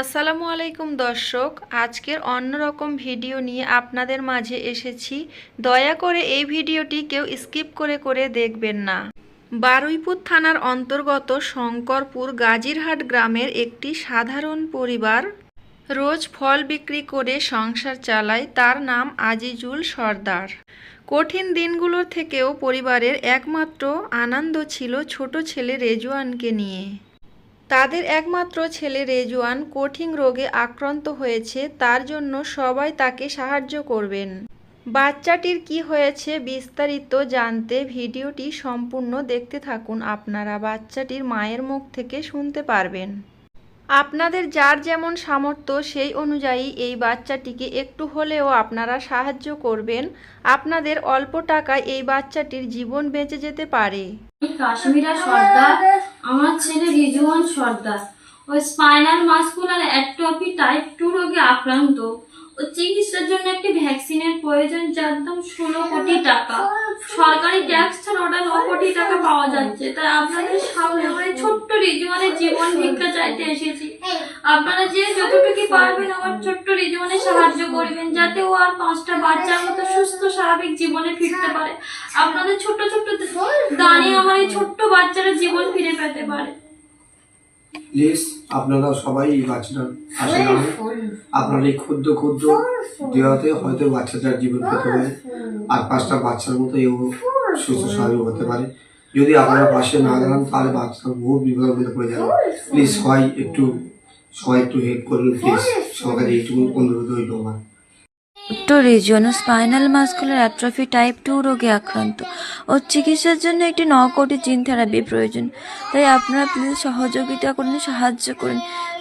আসসালামু আলাইকুম দর্শক, আজকের অন্যরকম ভিডিও নিয়ে আপনাদের মাঝে এসেছি। দয়া করে এই ভিডিওটি কেউ স্কিপ করে করে দেখবেন না। বারুইপুর থানার অন্তর্গত শঙ্করপুর গাজীরহাট গ্রামের একটি সাধারণ পরিবার রোজ ফল বিক্রি করে সংসার চালায়, তার নাম আজিজুল সর্দার। কঠিন দিনগুলোর থেকেও পরিবারের একমাত্র আনন্দ ছিল ছোট ছেলে রেজওয়ানকে নিয়ে। তাদের একমাত্র ছেলে রেজওয়ান কঠিন রোগে আক্রান্ত হয়েছে, তার জন্য সবাই তাকে সাহায্য করবেন। বাচ্চাটির কি হয়েছে বিস্তারিত জানতে ভিডিওটি সম্পূর্ণ দেখতে থাকুন। আপনারা বাচ্চাটির মায়ের মুখ থেকে শুনতে পারবেন। আপনাদের যার যেমন সামর্থ্য সেই অনুযায়ী এই বাচ্চাটিকে একটু হলেও আপনারা সাহায্য করবেন। আপনাদের অল্প টাকায় এই বাচ্চাটির জীবন বেঁচে যেতে পারে। কাশ্মীরা সর্দার আমার ছেলে রিজওয়ান সর্দার। ওই spinal muscular atrophy type two রোগে আক্রান্ত। ও চিকিৎসার জন্য একটি ভ্যাকসিনের প্রয়োজন যার দাম ষোলো কোটি টাকা। সরকারি ট্যাক্স ছাড়া ওটা ন কোটি টাকা পাওয়া যাচ্ছে। তাই আপনাদের সামনে আমার ছোট্ট রিজওয়ানের জীবন ভিক্ষা চাইতে এসেছি। আপনারা যে যতটুকু পারবেন আমার ছোট্ট রিজওয়ানের সাহায্য করবেন, যাতে ও আর পাঁচটা বাচ্চার মতো সুস্থ স্বাভাবিক জীবনে ফিরতে পারে। আপনাদের ছোট ছোট দানে আমার এই ছোট্ট বাচ্চারা জীবন ফিরে পেতে পারে। প্লিজ আপনারা সবাই এই বাচ্চাটার পাশে দাঁড়ান আপনার এই ক্ষুদ্র ক্ষুদ্র দেওয়াতে হয়তো বাচ্চাটার জীবন পেতে পারে। আর পাঁচটা বাচ্চার মতো এও সুস্থ স্বাভাবিক হতে পারে। যদি আপনারা পাশে না দাঁড়ান তাহলে বাচ্চাটা বহু বিপদের মধ্যে পড়ে যাবে প্লিজ সবাই একটু সবাই একটু হেল্প করুন। প্লিজ সবাই এইটুকু অনুরোধ হইল আমার। ছোট্ট reason spinal muscular atrophy type two রোগে আক্রান্ত ওর চিকিৎসার জন্য একটি ন কোটি জিন থেরাপি প্রয়োজন। তাই আপনারা প্লিজ সহযোগিতা করুন, সাহায্য করুন।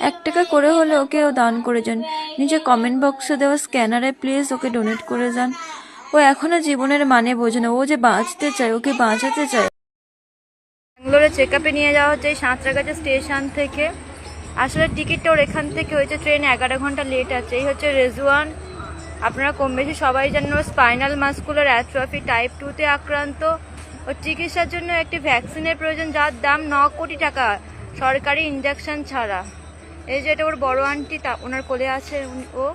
এক টাকা করে হলে ওকেও দান করে যান। নিজে কমেন্ট বক্সে দেওয়া স্ক্যানারে প্লিজ ওকে ডোনেট করে যান। ও এখনও জীবনের মানে বোঝে না। ও যে বাঁচতে চায়, ওকে বাঁচাতে চায়। ব্যাঙ্গালোরে চেক আপে নিয়ে যাওয়া হচ্ছে সাঁতরাগাছা স্টেশন থেকে। আসলে টিকিটটা ওর এখান থেকে হয়েছে। ট্রেন এগারো ঘণ্টা লেট আছে। এই হচ্ছে রেজওয়ান। আপনারা কম বেশি সবাই জানেন ও স্পাইনাল মাস্কুলার অ্যাট্রফি টাইপ টুতে আক্রান্ত। ওর চিকিৎসার জন্য একটি ভ্যাকসিনের প্রয়োজন যার দাম ন কোটি টাকা। সরকারি ইঞ্জেকশন ছাড়া। এই যে এটা ওর বড় আন্টি তা ওনার কোলে আছে ও,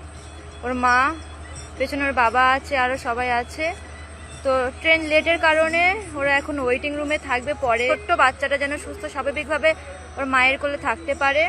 ওর মা, পেছনে ওর বাবা আছে আরও সবাই আছে। তো ট্রেন লেটের কারণে ওরা এখন ওয়েটিং রুমে থাকবে, পরে ছোট্ট বাচ্চাটা যেন সুস্থ, স্বাভাবিকভাবে ওর মায়ের কোলে থাকতে পারে।